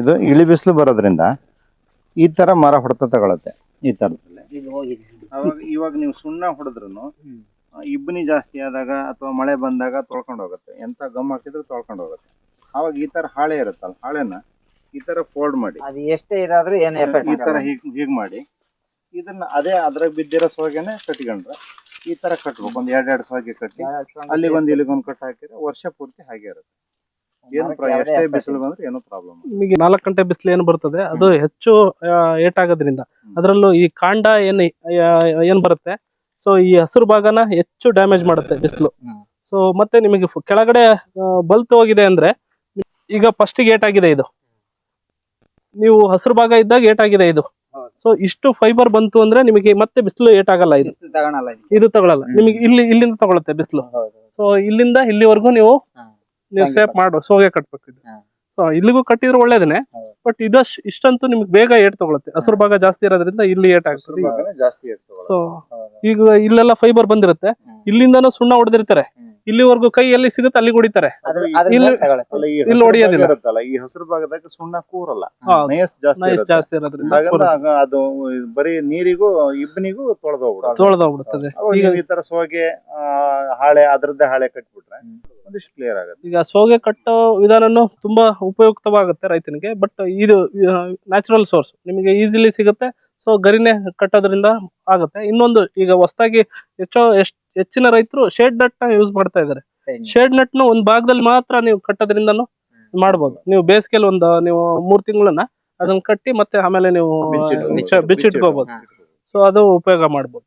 ಇದು ಇಳಿ ಬಿಸಿಲು ಬರೋದ್ರಿಂದ ಈ ತರ ಮರ ಹೊಡೆತ ತಗೊಳತ್ತೆ ಈ ತರದಲ್ಲಿ. ಅವಾಗ ಇವಾಗ ನೀವು ಸುಣ್ಣ ಹೊಡೆದ್ರು. ಇಬ್ಬನಿ ಜಾಸ್ತಿ ಆದಾಗ ಅಥವಾ ಮಳೆ ಬಂದಾಗ ತೊಳ್ಕೊಂಡು ಹೋಗುತ್ತೆ. ಎಂತ ಗಮ್ ಹಾಕಿದ್ರು ತೊಳ್ಕೊಂಡು ಹೋಗುತ್ತೆ. ಅವಾಗ ಈ ತರ ಹಾಳೆ ಇರುತ್ತಲ್ಲ ಹಾಳೆನ ಈ ತರ ಫೋಲ್ಡ್ ಮಾಡಿ. ಅದು ಎಷ್ಟೇ ಇದಾದ್ರೂ ಏನು ಎಫೆಕ್ಟ್ ಈ ತರ ಹೀಗ್ ಹೀಗ್ ಮಾಡಿ. ಇದನ್ನ ಅದೇ ಅದ್ರಾಗ ಬಿದ್ದಿರೋ ಸೋಗೆನೆ ಕಟ್ಕೊಂಡ್ರೆ ಈ ತರ ಕಟ್ಬೇಕು. ಒಂದ್ ಎರಡ್ ಎರಡ್ ಸೋಗೆ ಕಟ್ಟಿ ಅಲ್ಲಿಗೊಂದು ಇಲ್ಲಿಗೊಂದು ಕಟ್ ಹಾಕಿದ್ರೆ ವರ್ಷ ಪೂರ್ತಿ ಹಾಗೆ ಇರುತ್ತೆ. ಏನು ಪ್ರ- ಎಷ್ಟೇ ಬಿಸಿಲು ಬಂದ್ರೆ ಏನೂ ಪ್ರಾಬ್ಲಮ್ ನಿಮಗೆ ನಾಲ್ಕು ಗಂಟೆ ಬಿಸಿಲು ಏನು ಬರ್ತದೆ ಅದು ಹೆಚ್ಚು ಏಟ್ ಏಟಾಗೋದ್ರಿಂದ. ಅದರಲ್ಲೂ ಈ ಕಾಂಡ ಏನು ಏನ್ ಬರುತ್ತೆ ಸೊ ಈ ಹಸಿರು ಭಾಗನ ಹೆಚ್ಚು ಡ್ಯಾಮೇಜ್ ಮಾಡುತ್ತೆ ಬಿಸಿಲು. ಸೊ ಮತ್ತೆ ನಿಮಗೆ ಕೆಳಗಡೆ ಬಲ್ತ್ ಹೋಗಿದೆ ಅಂದ್ರೆ ಈಗ ಫಸ್ಟಿಗೆ ಆಗಿದೆ ಇದು. ನೀವು ಹಸಿರು ಭಾಗ ಇದ್ದಾಗ ಏಟಾಗಿದೆ ಇದು. ಸೊ ಇಷ್ಟು ಫೈಬರ್ ಬಂತು ಅಂದ್ರೆ ನಿಮಗೆ ಮತ್ತೆ ಬಿಸಿಲು ಏಟ್ ಇದು. ಇದು. ಇದು ತಗೊಳಲ್ಲ. ನಿಮಗೆ ಇಲ್ಲಿ ಇಲ್ಲಿಂದ ತಗೊಳತ್ತೆ ಬಿಸಿಲು. ಹೌದು. ಸೊ ಇಲ್ಲಿಂದ ಇಲ್ಲಿವರೆಗೂ ನೀವು. ನೀವು ಸೇಫ್ ಮಾಡು ಸೋಗೆ ಕಟ್ಬೇಕು ಇದು. ಸೊ ಇಲ್ಲಿಗೂ ಕಟ್ಟಿದ್ರೆ ಒಳ್ಳೇದೇನೆ ಬಟ್ ಇದಷ್ಟು ಇಷ್ಟಂತೂ ನಿಮ್ಗೆ ಬೇಗ ಏಟ್ ತಗೊಳುತ್ತೆ. ಹಸಿರು ಭಾಗ ಜಾಸ್ತಿ ಇರೋದ್ರಿಂದ ಇಲ್ಲಿ ಏಟ್ ಆಗ್ತದೆ. ಸೊ ಈಗ ಇಲ್ಲೆಲ್ಲ ಫೈಬರ್ ಬಂದಿರುತ್ತೆ. ಇಲ್ಲಿಂದಾನು ಸುಣ್ಣ ಹೊಡೆದಿರ್ತಾರೆ. ಇಲ್ಲಿವರೆಗೂ ಕೈ ಎಲ್ಲಿ ಸಿಗುತ್ತೆ ಅಲ್ಲಿ ಹೊಡಿತಾರೆ ಇಲ್ಲಿ- ಹೊಡಿಯೋದಿಲ್ಲ. ಈ ಹಸಿರು ಭಾಗದಾಗ ಸುಣ್ಣ ಕೂರಲ್ಲ ಜಾಸ್ತಿ ನೈಸ್ ಜಾಸ್ತಿ ಇರೋದ್ರಿಂದ ಅದು ಬರೀ ನೀರಿಗೂ ಇಬ್ಬನಿಗೂ ತೊಳೆದೋಗ್ಬಿಡುತ್ತೆ. ತೊಳೆದೋಗ್ಬಿಡುತ್ತದೆ. ಈಗ ಈ ತರ ಸೋಗೆ ಆ, ಹಾಳೆ ಅದರದ್ದೇ ಹಾಳೆ ಕಟ್ಬಿಟ್ರೆ. ಒಂದಿಷ್ಟು ಕ್ಲಿಯರ್ ಆಗುತ್ತೆ. ಈಗ ಸೋಗೆ ಕಟ್ಟೋ ವಿಧಾನನು ತುಂಬಾ ಉಪಯುಕ್ತವಾಗುತ್ತೆ ರೈತನಿಗೆ ಬಟ್ ಇದು ನ್ಯಾಚುರಲ್ ಸೋರ್ಸ್ ನಿಮಗೆ ಈಸಿಲಿ ಸಿಗುತ್ತೆ. ಸೊ ಗರಿನೇ ಕಟ್ಟೋದ್ರಿಂದ ಆಗುತ್ತೆ. ಇನ್ನೊಂದು ಈಗ ಹೊಸದಾಗಿ ಹೆಚ್ಚೋ ಎಷ್ಟ್ ಹೆಚ್ಚಿನ ರೈತರು ಶೇಡ್ ನಟ್ನ ಯೂಸ್ ಮಾಡ್ತಾ ಇದ್ದಾರೆ ಶೇಡ್ ನಟ್ನ ಒಂದ್ ಭಾಗದಲ್ಲಿ ಮಾತ್ರ ನೀವು ಕಟ್ಟೋದ್ರಿಂದನು ಮಾಡ್ಬೋದು. ನೀವು ಬೇಸಿಗೆಲಿ ಒಂದು ನೀವು ಮೂರ್ ತಿಂಗಳನ್ನ ಅದನ್ನ ಕಟ್ಟಿ ಮತ್ತೆ ಆಮೇಲೆ ನೀವು ಬಿಚ್ಚಿಟ್ಕೋಬಹುದು. ಸೊ ಅದು ಉಪಯೋಗ ಮಾಡ್ಬೋದು.